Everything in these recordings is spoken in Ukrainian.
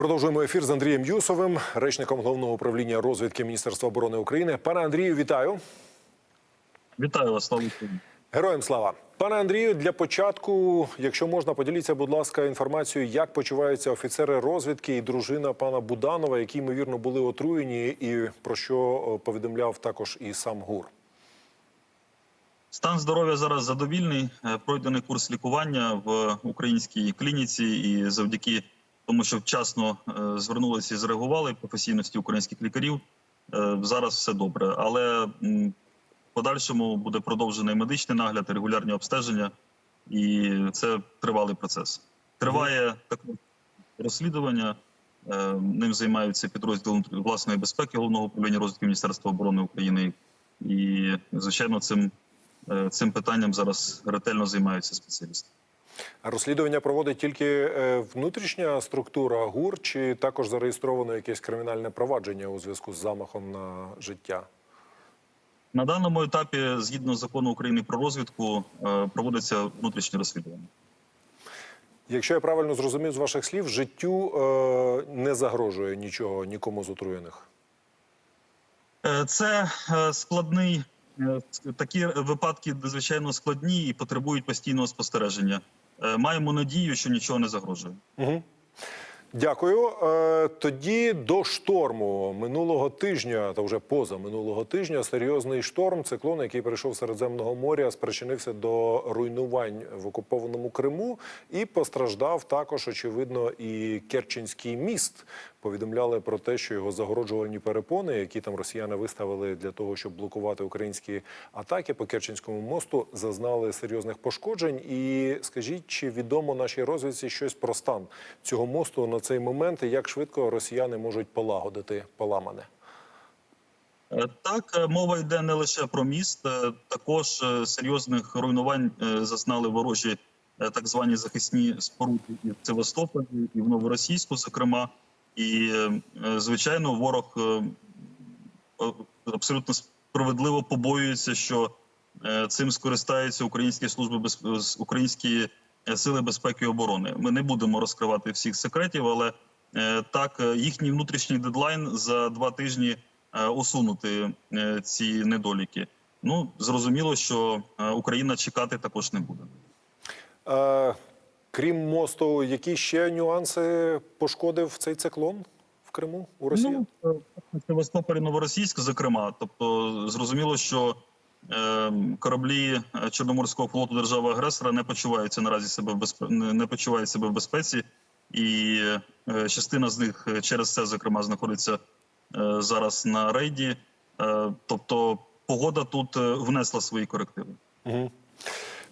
Продовжуємо ефір з Андрієм Юсовим, речником головного управління розвідки Міністерства оборони України. Пане Андрію, вітаю. Вітаю вас, слава Україні. Героям слава. Пане Андрію, для початку, якщо можна, поділіться, будь ласка, інформацією, як почуваються офіцери розвідки і дружина пана Буданова, які ймовірно були отруєні, і про що повідомляв також і сам ГУР. Стан здоров'я зараз задовільний. Е, Пройдений курс лікування в українській клініці, і завдяки тому, що вчасно е, звернулися і зреагували професійності українських лікарів. е, Зараз все добре, але в подальшому буде продовжений медичний нагляд, регулярні обстеження, і це тривалий процес. Триває також розслідування. е, Ним займаються підрозділи власної безпеки головного управління розвідки Міністерства оборони України. І звичайно, цим Цим питанням зараз ретельно займаються спеціалісти. Розслідування проводить тільки е, внутрішня структура ГУР, чи також зареєстровано якесь кримінальне провадження у зв'язку з замахом на життя? На даному етапі, згідно закону України про розвідку, е, проводиться внутрішнє розслідування. Якщо я правильно зрозумів з ваших слів, життю е, не загрожує нічого нікому з отруєних. Це складний такі випадки надзвичайно складні і потребують постійного спостереження. Е, Маємо надію, що нічого не загрожує. Угу. Дякую. Е, тоді до шторму минулого тижня, та вже поза минулого тижня, серйозний шторм, циклон, який прийшов Середземного моря, спричинився до руйнувань в окупованому Криму і постраждав також, очевидно, і Керченський міст. Повідомляли про те, що його загороджувальні перепони, які там росіяни виставили для того, щоб блокувати українські атаки по Керченському мосту, зазнали серйозних пошкоджень. І скажіть, чи відомо нашій розвідці щось про стан цього мосту на цей момент, і як швидко росіяни можуть полагодити поламане? Е, Так, е, мова йде не лише про міст, е, також серйозних руйнувань зазнали ворожі так звані захисні споруди і в Севастополі, і в Новоросійську, зокрема. І, звичайно, ворог абсолютно справедливо побоюється, що цим скористаються українські служби українські сили безпеки і оборони. Ми не будемо розкривати всіх секретів, але е, так е, їхній внутрішній дедлайн за два тижні е, усунути е, ці недоліки. Ну зрозуміло, що е, Україна чекати також не буде. Е, крім мосту, які ще нюанси пошкодив цей циклон в Криму у Росії? Ну, е, Севастополь, Новоросійськ, зокрема. Тобто, зрозуміло, що е, кораблі е, Чорноморського флоту держави-агресора не почуваються наразі себе в безпе... не почувають себе в безпеці, і е, частина з них е, через це, зокрема, знаходиться зараз на рейді. Тобто, погода тут внесла свої корективи. Угу.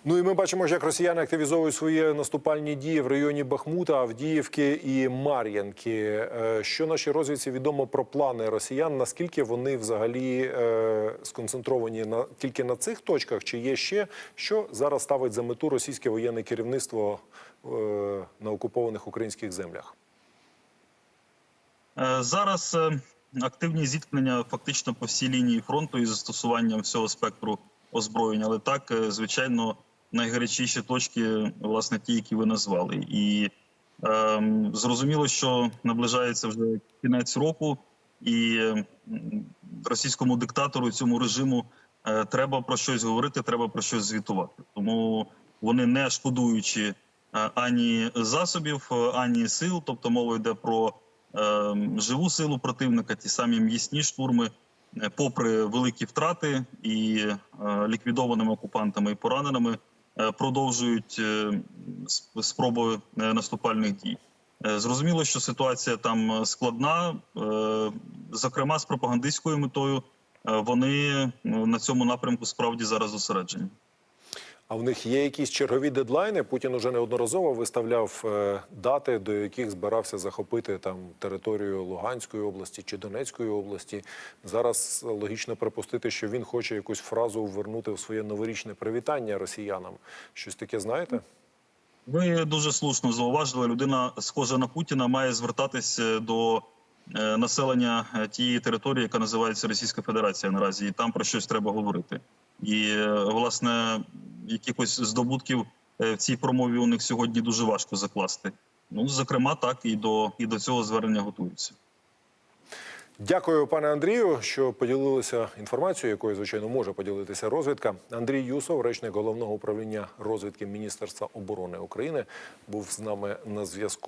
Ну і ми бачимо, як росіяни активізовують свої наступальні дії в районі Бахмута, Авдіївки і Мар'янки. Е, Що нашій розвідці відомо про плани росіян? Наскільки вони взагалі е, сконцентровані на тільки на цих точках? Чи є ще що зараз ставить за мету російське воєнне керівництво е, на окупованих українських землях? Зараз активні зіткнення фактично по всій лінії фронту із застосуванням всього спектру озброєння. Але так, звичайно, найгарячіші точки, власне, ті, які ви назвали. І ем, зрозуміло, що наближається вже кінець року, і російському диктатору цьому режиму е, треба про щось говорити, треба про щось звітувати. Тому вони не шкодуючи е, ані засобів, е, ані сил, тобто мова йде про е, живу силу противника, ті самі м'ясні штурми, е, попри великі втрати і е, ліквідованими окупантами і пораненими, е, продовжують е, спроби е, наступальних дій. Е, Зрозуміло, що ситуація там е, складна, е, зокрема з пропагандистською метою. е, Вони е, на цьому напрямку справді зараз зосереджені. А в них є якісь чергові дедлайни? Путін уже неодноразово виставляв е, дати, до яких збирався захопити там територію Луганської області чи Донецької області. Зараз логічно припустити, що він хоче якусь фразу ввернути в своє новорічне привітання росіянам. Щось таке знаєте? Ви дуже слушно зауважили. Людина, схожа на Путіна, має звертатися до е, населення е, тієї території, яка називається Російська Федерація наразі, і там про щось треба говорити. І е, власне якихось здобутків е, в цій промові у них сьогодні дуже важко закласти. Ну, зокрема, так і до, і до цього звернення готуються. Дякую, пане Андрію, що поділилися інформацією, якою звичайно може поділитися розвідка. Андрій Юсов, речник головного управління розвідки Міністерства оборони України, був з нами на зв'язку.